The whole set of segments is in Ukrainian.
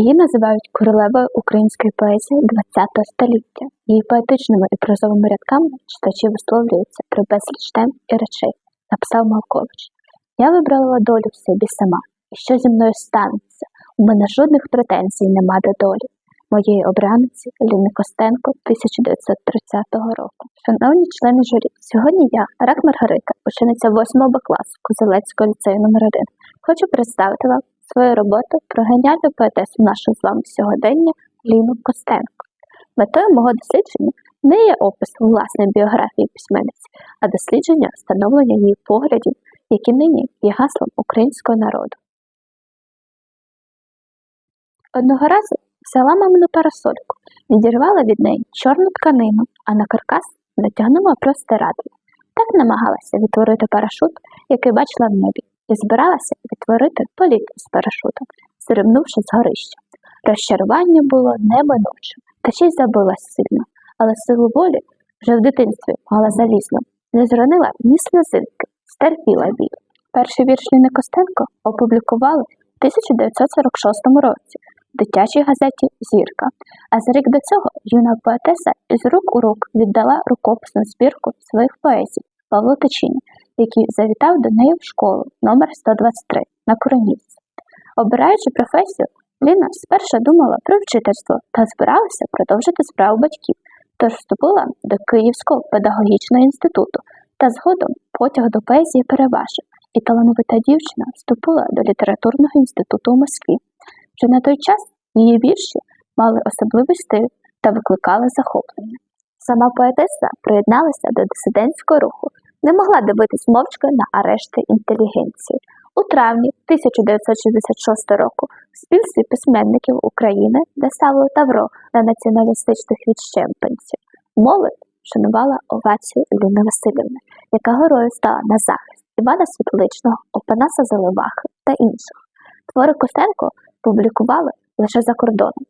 Її називають королевою української поезії ХХ століття. Її поетичними і прозовими рядками читачі висловлюються про безліч тем і речей, написав Малкович. Я вибрала долю в собі сама, і що зі мною станеться? У мене жодних претензій нема до долі. Моєї обраниці Ліни Костенко 1930 року. Шановні члени журі, сьогодні я, Рак Маргарита, учениця 8 класу Козелецького ліцею номер 1 хочу представити вам свою роботу про геніальну поетесу нашого з вами сьогодення Ліну Костенко. Метою мого дослідження не є опис власної біографії письменниці, а дослідження встановлення її поглядів, які нині є гаслом українського народу. Одного разу взяла мамину парасольку, відірвала від неї чорну тканину, а на каркас натягнула простирадло. Так намагалася відтворити парашут, який бачила в небі, і збиралася відтворити політ з парашутом, стрибнувши з горища. Розчарування було неминучим, та ще й забилась сильно, але силу волі вже в дитинстві мала залізно, не зронила ні сльозинки, стерпіла біль. Перший вірш Ліни Костенко опублікували в 1946 році в дитячій газеті Зірка. А за рік до цього юна поетеса із рук у рук віддала рукописну збірку своїх поезій Павлу Тичині, який завітав до неї в школу номер 123 на Коронівці. Обираючи професію, Ліна спершу думала про вчительство та збиралася продовжити справу батьків, тож вступила до Київського педагогічного інституту та згодом потяг до поезії переважив, і талановита дівчина вступила до літературного інституту у Москві. Вже на той час її вірші мали особливий стиль та викликали захоплення. Сама поетеса приєдналася до дисидентського руху, не могла дивитись мовчки на арешти інтелігенції. У травні 1966 року в співстві письменників України доставили тавро на націоналістичних відщемпанців. Молодь вшанувала овацію Ілліни Васильівни, яка горою стала на захист Івана Світличного, Опанаса Заливахи та інших. Твори Костенко публікували лише за кордоном.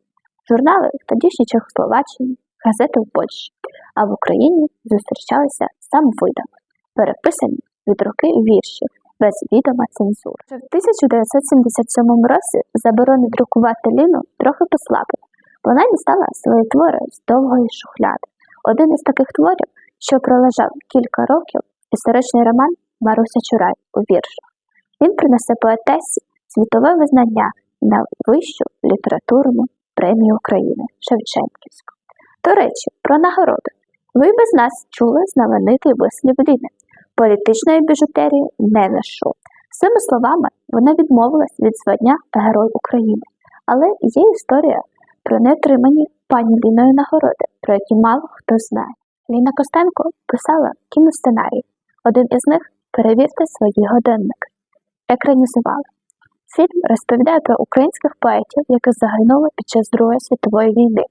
Журнали в тодішній Чехословаччині, газети в Польщі, а в Україні зустрічалися сам видами, переписані від руки вірші без відома цензури. Вже в 1977 році заборони друкувати Ліну трохи послабили. Вона дістала свої твори з довгої шухляди. Один із таких творів, що пролежав кілька років, історичний роман Маруся Чурай у віршах. Він принесе поетесі світове визнання на вищу літературну премію України Шевченківську. До речі, про нагороди. Ви без нас чули знаменитий вислів Ліни. Політичної біжутерії не ношу. Цими словами вона відмовилась від звання Герой України. Але є історія про неотримані пані Ліною нагороди, про які мало хто знає. Ліна Костенко писала кіносценарій. Один із них перевірте свої годинники. Екранізували. Фільм розповідає про українських поетів, які загинули під час Другої світової війни.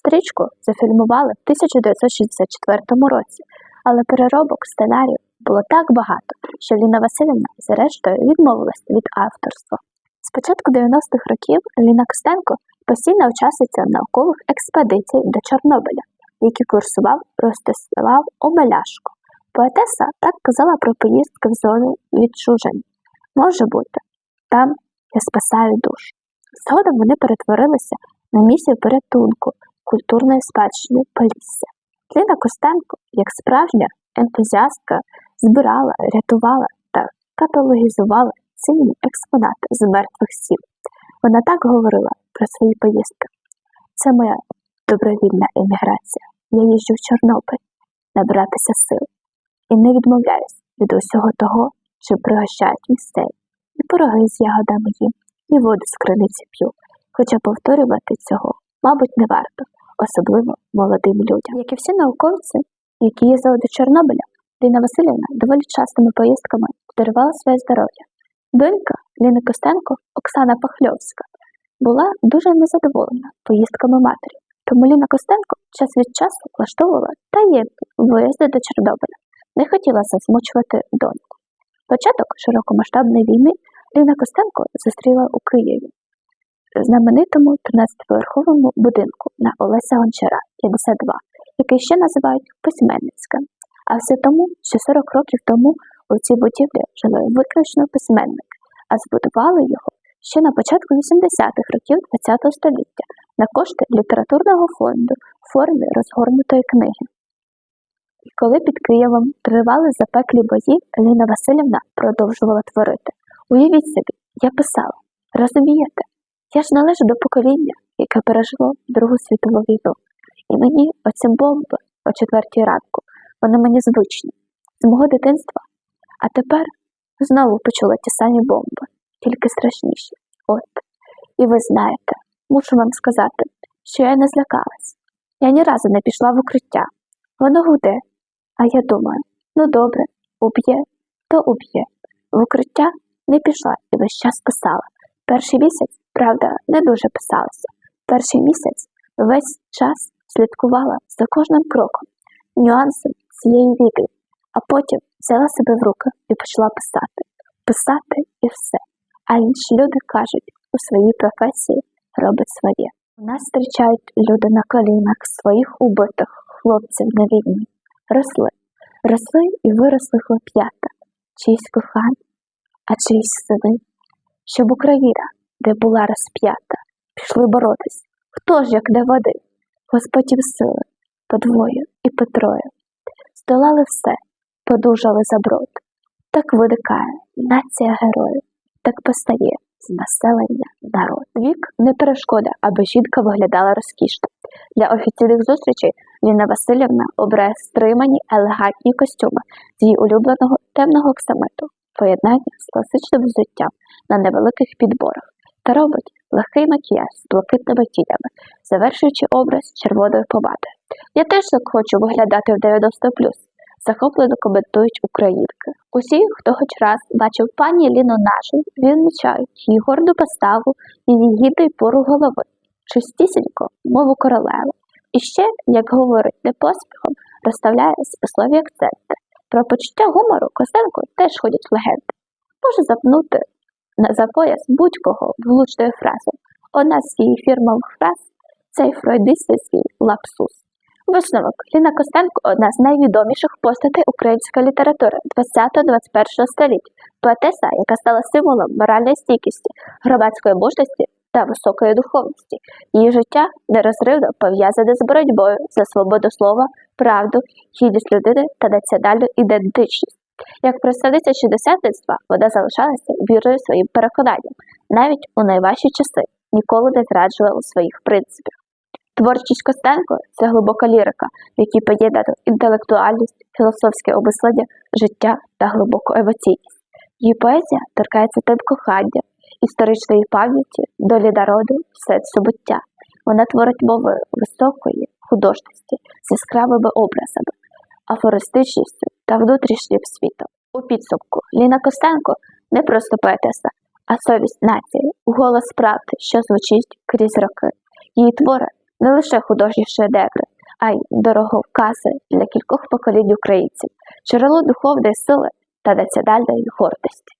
Стрічку зафільмували в 1964 році, але переробок сценарію було так багато, що Ліна Васильівна зрештою відмовилася від авторства. З початку 90-х років Ліна Костенко постійно учасниця наукових експедицій до Чорнобиля, які курсував Ростислав Омеляшко. Поетеса так казала про поїздки в зону відчужень. Може бути, там я спасаю душу. Згодом вони перетворилися на місію порятунку культурної спадщини Полісся. Ліна Костенко, як справжня ентузіастка, збирала, рятувала та каталогізувала цінні експонати з мертвих сіл. Вона так говорила про свої поїздки. Це моя добровільна еміграція. Я їжджу в Чорнобиль набратися сил і не відмовляюсь від усього того, що пригощають місцеві. І пироги з ягодами їм, і воду з криниці п'ю. Хоча повторювати цього, мабуть, не варто, особливо молодим людям. Як і всі науковці, які їздили до Чорнобиля, Ліна Васильівна доволі частими поїздками подарувала своє здоров'я. Донька Ліни Костенко Оксана Пахльовська була дуже незадоволена поїздками матері, тому Ліна Костенко час від часу влаштовувала таємні виїзди до Чорнобиля, не хотіла засмучувати доньку. Початок широкомасштабної війни Ліна Костенко зустріла у Києві, знаменитому 13-поверховому будинку на Олеся Гончара 52, який ще називають письменницьким. А все тому, що 40 років тому у цій будівлі жили виключно письменники, а збудували його ще на початку 80-х років ХХ століття на кошти літературного фонду формі розгорнутої книги. І коли під Києвом тривали запеклі бої, Ліна Васильівна продовжувала творити. Уявіть собі, я писала, розумієте, я ж належу до покоління, яке пережило Другу світову війну. І мені оці бомби о четвертій ранку, вони мені звичні, з мого дитинства. А тепер знову почула ті самі бомби, тільки страшніші. От. І ви знаєте, мушу вам сказати, що я не злякалась. Я ні разу не пішла в укриття. Воно гуде. А я думаю, ну добре, уб'є, то уб'є. В укриття не пішла і весь час писала. Перший місяць, правда, не дуже писалася. Перший місяць весь час слідкувала за кожним кроком, нюансом цієї війни, а потім взяла себе в руки і почала писати. Писати і все. А інші люди кажуть, у своїй професії робить своє. У нас зустрічають люди на колінах своїх убитих хлопців на війні. Росли, росли і виросли хлоп'ята, чиїсь кохані, а чиїсь сини, щоб Україна, де була розп'ята, пішли боротись. Хто ж, як не води? Господь їм сили, подвою і Петрою. Здолали все, подужали за брод. Так виникає нація героїв, так постає з населення народ. Вік не перешкода, аби жінка виглядала розкішно. Для офіційних зустрічей Ліна Васильівна обирає стримані, елегантні костюми з її улюбленого темного оксамиту, поєднання з класичним взуттям на невеликих підборах та робить легкий макіяж з блакитними тінями, завершуючи образ червоною помадою. Я теж так хочу виглядати в 90+, захоплено коментують українки. Усі, хто хоч раз бачив пані Ліну нашу, відмічають її горду поставу і її гідний пору голови, чистісінько, мову королеви. І ще, як говорить не поспіхом, розставляє смислові акценти. Про почуття гумору Костенко теж ходять легенди. Може запнути за пояс будь-кого влучною фразою. Одна з її фірмових фраз цей фройдистський лапсус. Висновок Ліна Костенко одна з найвідоміших постатей української літератури 20-21 століття, поетеса, яка стала символом моральної стійкості, громадської мужності та високої духовності. Її життя нерозривно пов'язане з боротьбою за свободу слова, правду, гідність людини та національну ідентичність. Як представниця шістдесятництва вона залишалася вірою своїм переконанням, навіть у найважчі часи ніколи не зраджувала своїх принципів. Творчість Костенко це глибока лірика, в якій поєднано інтелектуальність, філософське обмислення, життя та глибоку емоційність. Її поезія торкається тем кохання, історичної пам'яті, долі народу, сенсу буття. Вона творить мовою високої художності з яскравими образами, афористичністю та внутрішнім світом. У підсумку Ліна Костенко не просто поетеса, а совість нації, голос правди, що звучить крізь роки. Її твори не лише художні шедеври, а й дороговкази для кількох поколінь українців, джерело духовної сили та національної гордості.